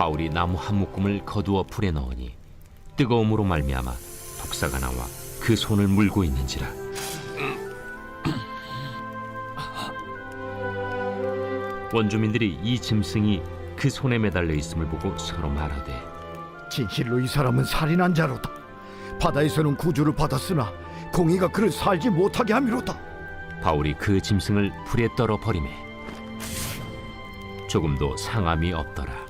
바울이 나무 한 묶음을 거두어 불에 넣으니 뜨거움으로 말미암아 독사가 나와 그 손을 물고 있는지라 원주민들이 이 짐승이 그 손에 매달려 있음을 보고 서로 말하되 진실로 이 사람은 살인한 자로다. 바다에서는 구주를 받았으나 공의가 그를 살지 못하게 함이로다. 바울이 그 짐승을 불에 떨어 버리매 조금도 상함이 없더라.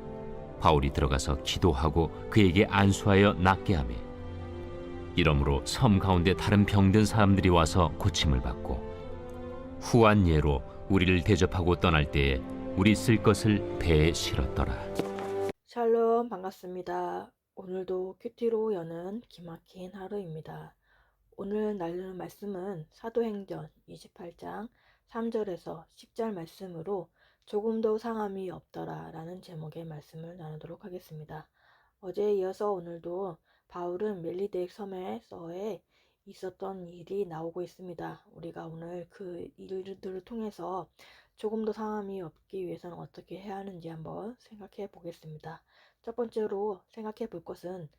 바울이 들어가서 기도하고 그에게 안수하여 낫게 하매 이러므로 섬 가운데 다른 병든 사람들이 와서 고침을 받고 후한 예로 우리를 대접하고 떠날 때에 우리 쓸 것을 배에 실었더라. 샬롬 반갑습니다. 오늘도 큐티로 여는 기막힌 하루입니다. 오늘 나누는 말씀은 사도행전 28장 3절에서 10절 말씀으로 조금도 상함이 없더라 라는 제목의 말씀을 나누도록 하겠습니다. 어제에 이어서 오늘도 바울은 멜리덱 섬에서에 있었던 일이 나오고 있습니다. 우리가 오늘 그 일들을 통해서 조금도 상함이 없기 위해서는 어떻게 해야 하는지 한번 생각해 보겠습니다. 첫 번째로 생각해 볼 것은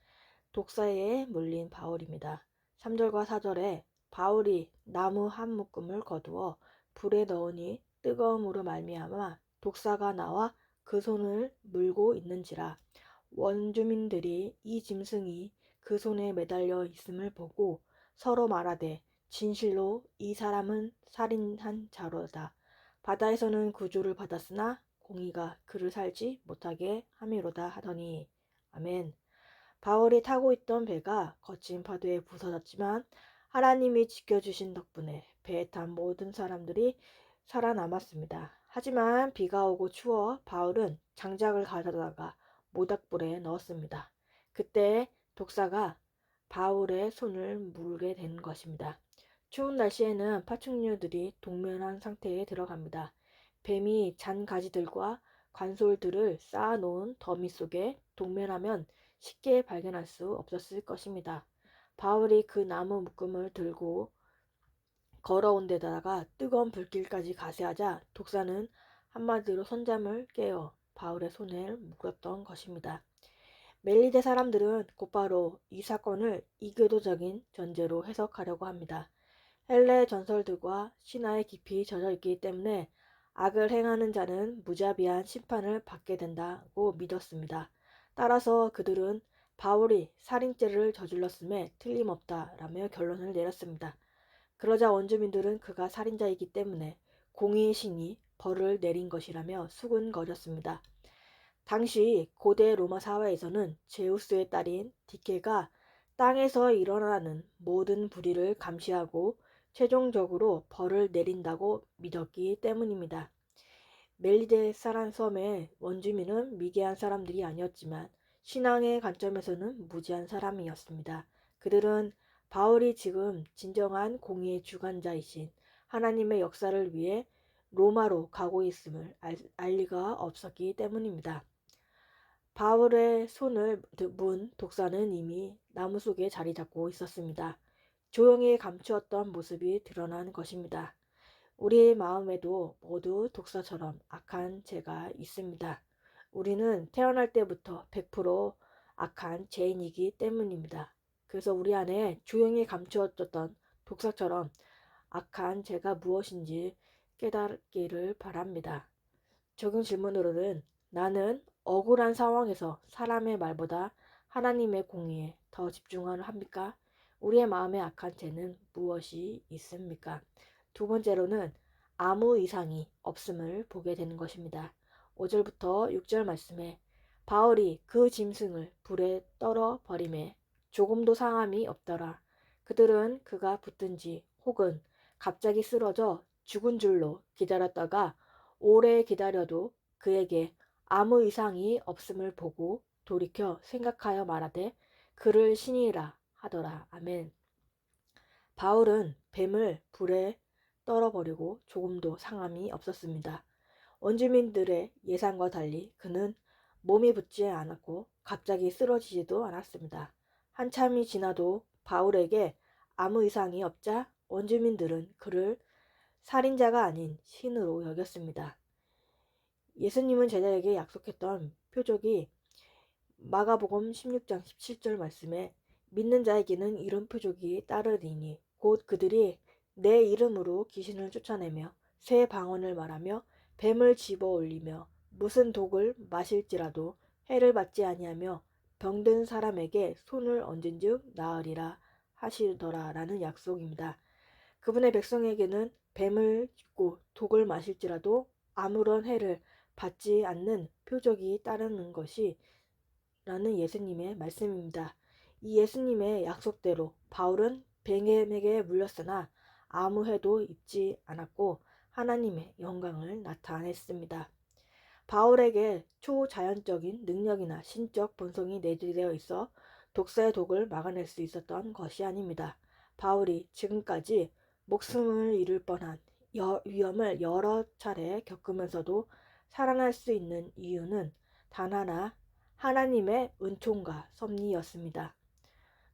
독사에 물린 바울입니다. 3절과 4절에 바울이 나무 한 묶음을 거두어 불에 넣으니 뜨거움으로 말미암아 독사가 나와 그 손을 물고 있는지라 원주민들이 이 짐승이 그 손에 매달려 있음을 보고 서로 말하되 진실로 이 사람은 살인한 자로다. 바다에서는 구조를 받았으나 공의가 그를 살지 못하게 함이로다 하더니 아멘. 바울이 타고 있던 배가 거친 파도에 부서졌지만 하나님이 지켜주신 덕분에 배에 탄 모든 사람들이 살아남았습니다. 하지만 비가 오고 추워 바울은 장작을 가져다가 모닥불에 넣었습니다. 그때 독사가 바울의 손을 물게 된 것입니다. 추운 날씨에는 파충류들이 동면한 상태에 들어갑니다. 뱀이 잔 가지들과 관솔들을 쌓아놓은 더미 속에 동면하면 쉽게 발견할 수 없었을 것입니다. 바울이 그 나무 묶음을 들고 걸어온 데다가 뜨거운 불길까지 가세하자 독사는 한마디로 선잠을 깨어 바울의 손을 묶었던 것입니다. 멜리데 사람들은 곧바로 이 사건을 이교도적인 전제로 해석하려고 합니다. 헬레 전설들과 신화에 깊이 젖어 있기 때문에 악을 행하는 자는 무자비한 심판을 받게 된다고 믿었습니다. 따라서 그들은 바울이 살인죄를 저질렀음에 틀림없다라며 결론을 내렸습니다. 그러자 원주민들은 그가 살인자이기 때문에 공의의 신이 벌을 내린 것이라며 수군거렸습니다. 당시 고대 로마 사회에서는 제우스의 딸인 디케가 땅에서 일어나는 모든 불의를 감시하고 최종적으로 벌을 내린다고 믿었기 때문입니다. 멜리데사란 섬의 원주민은 미개한 사람들이 아니었지만 신앙의 관점에서는 무지한 사람이었습니다. 그들은 바울이 지금 진정한 공의의 주관자이신 하나님의 역사를 위해 로마로 가고 있음을 알, 알 리가 없었기 때문입니다. 바울의 손을 문 독사는 이미 나무 속에 자리 잡고 있었습니다. 조용히 감추었던 모습이 드러난 것입니다. 우리의 마음에도 모두 독사처럼 악한 죄가 있습니다. 우리는 태어날 때부터 100% 악한 죄인이기 때문입니다. 그래서 우리 안에 조용히 감추어졌던 독사처럼 악한 죄가 무엇인지 깨닫기를 바랍니다. 적은 질문으로는 나는 억울한 상황에서 사람의 말보다 하나님의 공의에 더 집중하려 합니까? 우리의 마음에 악한 죄는 무엇이 있습니까? 두 번째로는 아무 이상이 없음을 보게 되는 것입니다. 5절부터 6절 말씀에 바울이 그 짐승을 불에 떨어 버림에 조금도 상함이 없더라. 그들은 그가 붙든지 혹은 갑자기 쓰러져 죽은 줄로 기다렸다가 오래 기다려도 그에게 아무 이상이 없음을 보고 돌이켜 생각하여 말하되 그를 신이라 하더라. 아멘. 바울은 뱀을 불에 떨어버리고 조금도 상함이 없었습니다. 원주민들의 예상과 달리 그는 몸이 붙지 않았고 갑자기 쓰러지지도 않았습니다. 한참이 지나도 바울에게 아무 이상이 없자 원주민들은 그를 살인자가 아닌 신으로 여겼습니다. 예수님은 제자에게 약속했던 표적이 마가복음 16장 17절 말씀에 믿는 자에게는 이런 표적이 따르리니 곧 그들이 내 이름으로 귀신을 쫓아내며 새 방언을 말하며 뱀을 집어 올리며 무슨 독을 마실지라도 해를 받지 아니하며 병든 사람에게 손을 얹은즉 나으리라 하시더라라는 약속입니다. 그분의 백성에게는 뱀을 짚고 독을 마실지라도 아무런 해를 받지 않는 표적이 따르는 것이 라는 예수님의 말씀입니다. 이 예수님의 약속대로 바울은 뱀에게 물렸으나 아무 해도 입지 않았고 하나님의 영광을 나타냈습니다. 바울에게 초자연적인 능력이나 신적 본성이 내재되어 있어 독사의 독을 막아낼 수 있었던 것이 아닙니다. 바울이 지금까지 목숨을 잃을 뻔한 여- 위험을 여러 차례 겪으면서도 살아날 수 있는 이유는 단 하나 하나님의 은총과 섭리였습니다.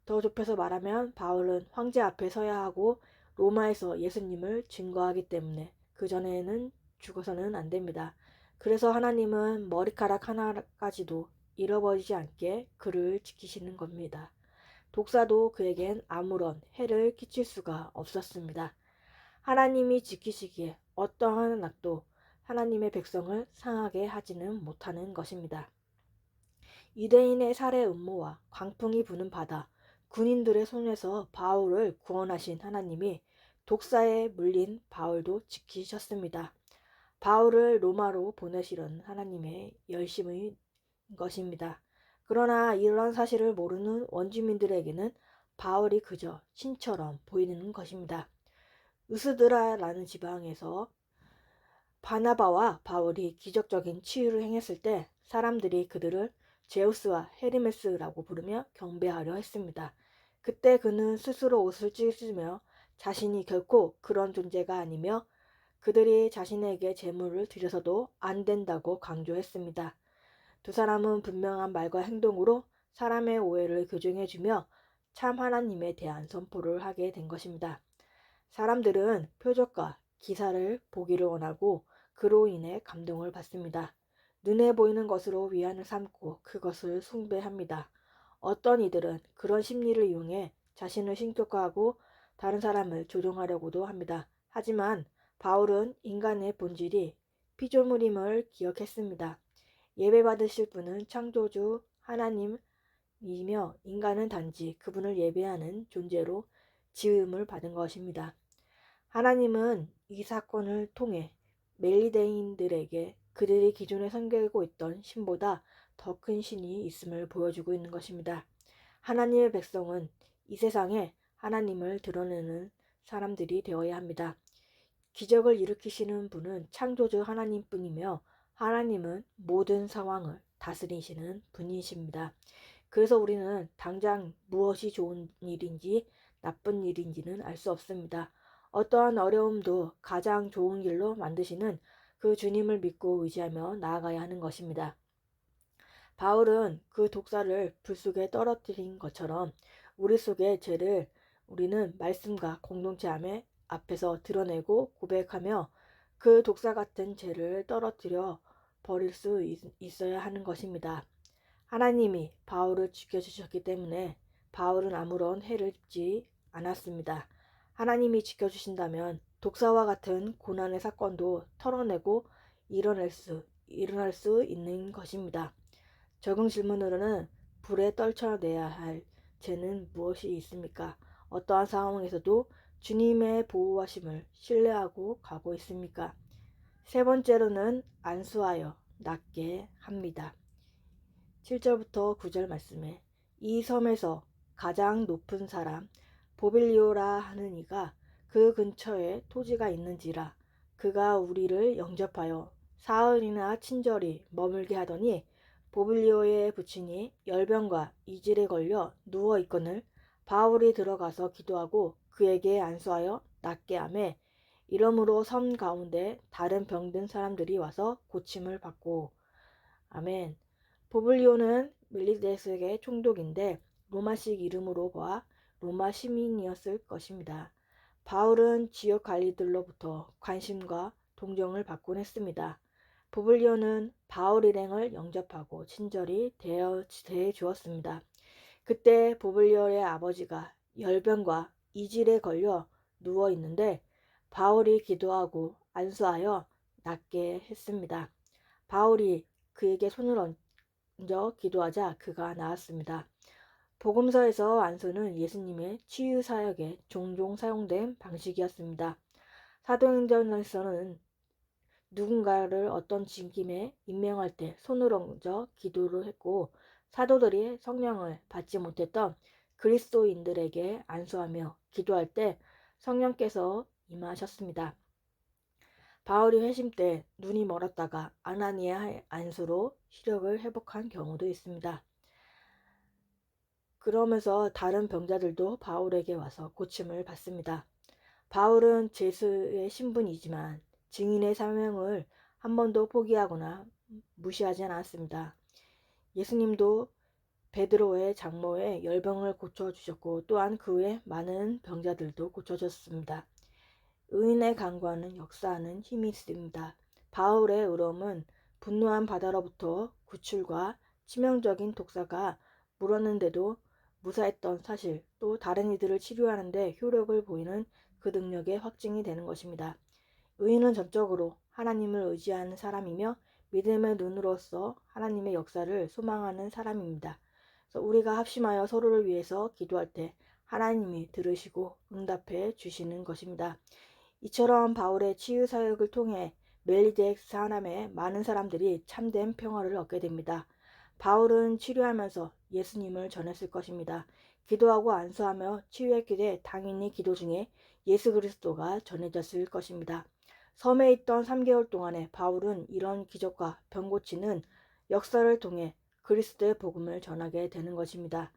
더 좁혀서 말하면 바울은 황제 앞에 서야 하고 로마에서 예수님을 증거하기 때문에 그전에는 죽어서는 안 됩니다. 그래서 하나님은 머리카락 하나까지도 잃어버리지 않게 그를 지키시는 겁니다. 독사도 그에겐 아무런 해를 끼칠 수가 없었습니다. 하나님이 지키시기에 어떠한 악도 하나님의 백성을 상하게 하지는 못하는 것입니다. 유대인의 살해 음모와 광풍이 부는 바다, 군인들의 손에서 바울을 구원하신 하나님이 독사에 물린 바울도 지키셨습니다. 바울을 로마로 보내시려는 하나님의 열심의 것입니다. 그러나 이런 사실을 모르는 원주민들에게는 바울이 그저 신처럼 보이는 것입니다. 으스드라라는 지방에서 바나바와 바울이 기적적인 치유를 행했을 때 사람들이 그들을 제우스와 헤르메스라고 부르며 경배하려 했습니다. 그때 그는 스스로 옷을 찢으며 자신이 결코 그런 존재가 아니며 그들이 자신에게 재물을 드려서도 안 된다고 강조했습니다. 두 사람은 분명한 말과 행동으로 사람의 오해를 교정해주며 참 하나님에 대한 선포를 하게 된 것입니다. 사람들은 표적과 기사를 보기를 원하고 그로 인해 감동을 받습니다. 눈에 보이는 것으로 위안을 삼고 그것을 숭배합니다. 어떤 이들은 그런 심리를 이용해 자신을 신격화하고 다른 사람을 조종하려고도 합니다. 하지만 바울은 인간의 본질이 피조물임을 기억했습니다. 예배 받으실 분은 창조주 하나님이며 인간은 단지 그분을 예배하는 존재로 지음을 받은 것입니다. 하나님은 이 사건을 통해 멜리데인들에게 그들이 기존에 섬기고 있던 신보다 더 큰 신이 있음을 보여주고 있는 것입니다. 하나님의 백성은 이 세상에 하나님을 드러내는 사람들이 되어야 합니다. 기적을 일으키시는 분은 창조주 하나님뿐이며 하나님은 모든 상황을 다스리시는 분이십니다. 그래서 우리는 당장 무엇이 좋은 일인지 나쁜 일인지는 알 수 없습니다. 어떠한 어려움도 가장 좋은 길로 만드시는 그 주님을 믿고 의지하며 나아가야 하는 것입니다. 바울은 그 독사를 불 속에 떨어뜨린 것처럼 우리 속의 죄를 우리는 말씀과 공동체 암에 앞에서 드러내고 고백하며 그 독사 같은 죄를 떨어뜨려 버릴 수 있, 있어야 하는 것입니다. 하나님이 바울을 지켜주셨기 때문에 바울은 아무런 해를 입지 않았습니다. 하나님이 지켜주신다면 독사와 같은 고난의 사건도 털어내고 일어날 수, 일어날 수 있는 것입니다. 적응 질문으로는 불에 떨쳐내야 할 죄는 무엇이 있습니까? 어떠한 상황에서도 주님의 보호하심을 신뢰하고 가고 있습니까? 세 번째로는 안수하여 낫게 합니다. 7절부터 9절 말씀에 이 섬에서 가장 높은 사람 보빌리오라 하는 이가 그 근처에 토지가 있는지라 그가 우리를 영접하여 사흘이나 친절히 머물게 하더니 보블리오의 부친이 열병과 이질에 걸려 누워 있거늘 바울이 들어가서 기도하고 그에게 안수하여 낫게 하매 이러므로 섬 가운데 다른 병든 사람들이 와서 고침을 받고 아멘. 보블리오는 밀리데스의 총독인데 로마식 이름으로 봐 로마 시민이었을 것입니다. 바울은 지역 관리들로부터 관심과 동정을 받곤 했습니다. 보블리오는 바울 일행을 영접하고 친절히 대해 주었습니다. 그때 보블리오의 아버지가 열병과 이질에 걸려 누워 있는데 바울이 기도하고 안수하여 낫게 했습니다. 바울이 그에게 손을 얹어 기도하자 그가 나았습니다. 복음서에서 안수는 예수님의 치유 사역에 종종 사용된 방식이었습니다. 사도행전에서는 누군가를 어떤 직임에 임명할 때 손을 얹어 기도를 했고 사도들이 성령을 받지 못했던 그리스도인들에게 안수하며 기도할 때 성령께서 임하셨습니다. 바울이 회심 때 눈이 멀었다가 아나니아의 안수로 시력을 회복한 경우도 있습니다. 그러면서 다른 병자들도 바울에게 와서 고침을 받습니다. 바울은 제수의 신분이지만 증인의 사명을 한 번도 포기하거나 무시하지 않았습니다. 예수님도 베드로의 장모의 열병을 고쳐주셨고 또한 그 외 많은 병자들도 고쳐졌습니다. 의인의 강구하는 역사하는 힘이 있습니다. 바울의 의로움은 분노한 바다로부터 구출과 치명적인 독사가 물었는데도 무사했던 사실 또 다른 이들을 치료하는데 효력을 보이는 그 능력의 확증이 되는 것입니다. 의인은 전적으로 하나님을 의지하는 사람이며 믿음의 눈으로서 하나님의 역사를 소망하는 사람입니다. 우리가 합심하여 서로를 위해서 기도할 때 하나님이 들으시고 응답해 주시는 것입니다. 이처럼 바울의 치유 사역을 통해 멜리덱 사람의 많은 사람들이 참된 평화를 얻게 됩니다. 바울은 치료하면서 예수님을 전했을 것입니다. 기도하고 안수하며 치유했기 때 당연히 기도 중에 예수 그리스도가 전해졌을 것입니다. 섬에 있던 3개월 동안에 바울은 이런 기적과 병 고치는 역사를 통해 그리스도의 복음을 전하게 되는 것입니다.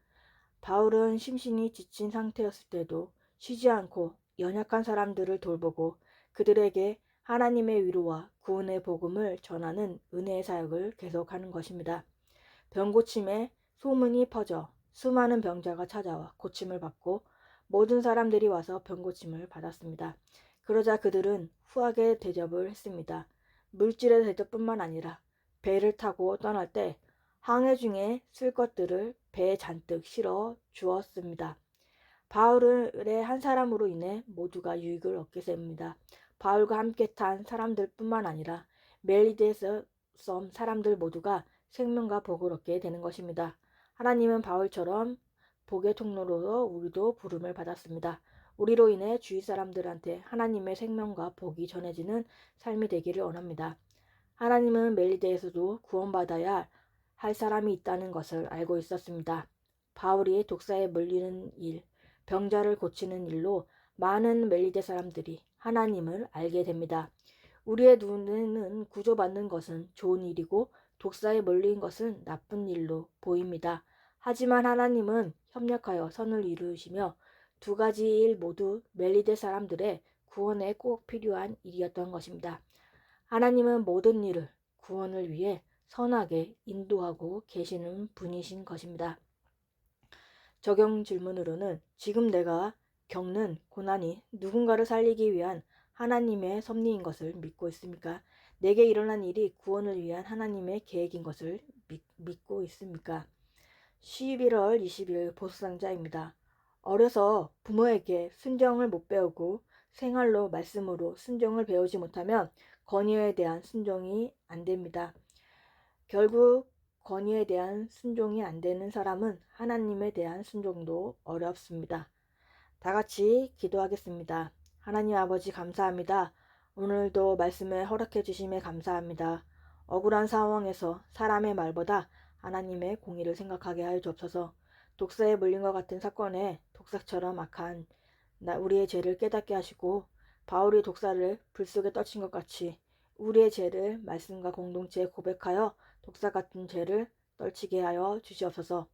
바울은 심신이 지친 상태였을 때도 쉬지 않고 연약한 사람들을 돌보고 그들에게 하나님의 위로와 구원의 복음을 전하는 은혜의 사역을 계속하는 것입니다. 병 고침에 소문이 퍼져 수많은 병자가 찾아와 고침을 받고 모든 사람들이 와서 병 고침을 받았습니다. 그러자 그들은 후하게 대접을 했습니다. 물질의 대접뿐만 아니라 배를 타고 떠날 때 항해 중에 쓸 것들을 배에 잔뜩 실어 주었습니다. 바울의 한 사람으로 인해 모두가 유익을 얻게 됩니다. 바울과 함께 탄 사람들뿐만 아니라 멜리데스 섬 사람들 모두가 생명과 복을 얻게 되는 것입니다. 하나님은 바울처럼 복의 통로로 우리도 부름을 받았습니다. 우리로 인해 주위 사람들한테 하나님의 생명과 복이 전해지는 삶이 되기를 원합니다. 하나님은 멜리데에서도 구원받아야 할 사람이 있다는 것을 알고 있었습니다. 바울이 독사에 물리는 일, 병자를 고치는 일로 많은 멜리데 사람들이 하나님을 알게 됩니다. 우리의 눈에는 구조받는 것은 좋은 일이고 독사에 몰린 것은 나쁜 일로 보입니다. 하지만 하나님은 협력하여 선을 이루시며 두 가지 일 모두 멜리데 사람들의 구원에 꼭 필요한 일이었던 것입니다. 하나님은 모든 일을 구원을 위해 선하게 인도하고 계시는 분이신 것입니다. 적용 질문으로는 지금 내가 겪는 고난이 누군가를 살리기 위한 하나님의 섭리인 것을 믿고 있습니까? 내게 일어난 일이 구원을 위한 하나님의 계획인 것을 믿, 믿고 있습니까? 11월 20일 보수상자입니다. 어려서 부모에게 순정을 못 배우고 생활로 말씀으로 순종을 배우지 못하면 권위에 대한 순종이 안 됩니다. 결국 권위에 대한 순종이 안 되는 사람은 하나님에 대한 순종도 어렵습니다. 다 같이 기도하겠습니다. 하나님 아버지 감사합니다. 오늘도 말씀을 허락해 주심에 감사합니다. 억울한 상황에서 사람의 말보다 하나님의 공의를 생각하게 하여 주옵소서. 독사에 물린 것 같은 사건에 독사처럼 악한 우리의 죄를 깨닫게 하시고 바울이 독사를 불 속에 떠친 것 같이 우리의 죄를 말씀과 공동체에 고백하여 독사 같은 죄를 떨치게 하여 주시옵소서.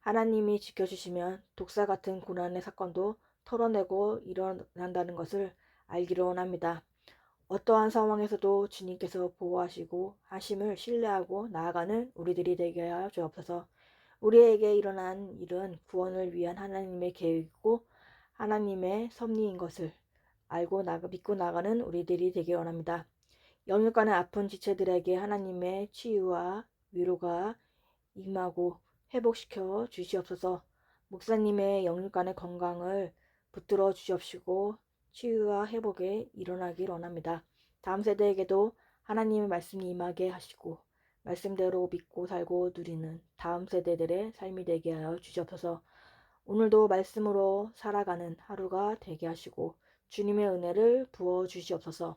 하나님이 지켜주시면 독사 같은 고난의 사건도 털어내고 일어난다는 것을 알기로 원합니다. 어떠한 상황에서도 주님께서 보호하시고 하심을 신뢰하고 나아가는 우리들이 되게 하여 주옵소서. 우리에게 일어난 일은 구원을 위한 하나님의 계획이고 하나님의 섭리인 것을 알고 나가 믿고 나가는 우리들이 되기 원합니다. 영육간의 아픈 지체들에게 하나님의 치유와 위로가 임하고 회복시켜 주시옵소서. 목사님의 영육간의 건강을 붙들어 주시옵시고 치유와 회복에 일어나길 원합니다. 다음 세대에게도 하나님의 말씀이 임하게 하시고 말씀대로 믿고 살고 누리는 다음 세대들의 삶이 되게 하여 주시옵소서. 오늘도 말씀으로 살아가는 하루가 되게 하시고 주님의 은혜를 부어 주시옵소서.